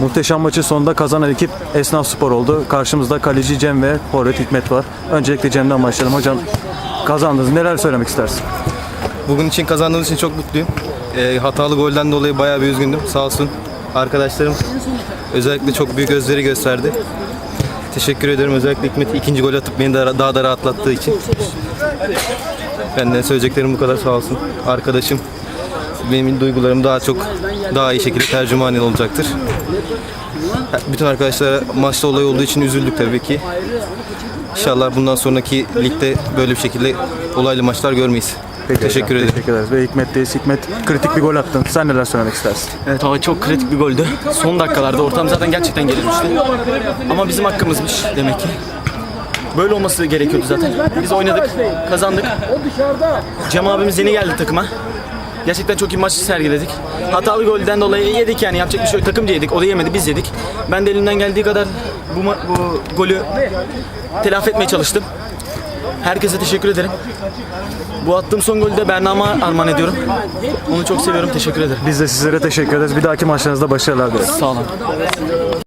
Muhteşem maçın sonunda kazanan ekip Esnaf Spor oldu. Karşımızda kaleci Cem ve forvet Hikmet var. Öncelikle Cem'den başlayalım. Hocam kazandınız. Neler söylemek istersin? Bugün için kazandığımız için çok mutluyum. Ee, hatalı golden dolayı bayağı bir üzgündüm. Sağ olsun arkadaşlarım özellikle çok büyük özveri gösterdi. Teşekkür ederim özellikle Hikmet ikinci gol atıp beni daha, da rahatlattığı için. Benden söyleyeceklerim bu kadar sağ olsun. Arkadaşım benim duygularım daha çok daha iyi şekilde tercüman olacaktır. Bütün arkadaşlara maçta olay olduğu için üzüldük tabii ki. İnşallah bundan sonraki ligde böyle bir şekilde olaylı maçlar görmeyiz. Teşekkür hocam, ederim. Teşekkür ederiz. Ve Hikmet'teyiz. Hikmet kritik bir gol attın. Sen neler söylemek istersin? Evet hava çok kritik bir goldü. Son dakikalarda ortam zaten gerçekten gerilmişti. Ama bizim hakkımızmış demek ki. Böyle olması gerekiyordu zaten. Biz oynadık, kazandık. Cem abimiz yeni geldi takıma. Gerçekten çok iyi maç sergiledik. Hatalı golden dolayı yedik yani yapacak bir şey yok. Takımca yedik, o da yemedi, biz yedik. Ben de elimden geldiği kadar bu, bu golü telafi etmeye çalıştım. Herkese teşekkür ederim. Bu attığım son golü de Berna'ma armağan ediyorum. Onu çok seviyorum, teşekkür ederim. Biz de sizlere teşekkür ederiz. Bir dahaki maçlarınızda başarılar dileriz. Sağ olun.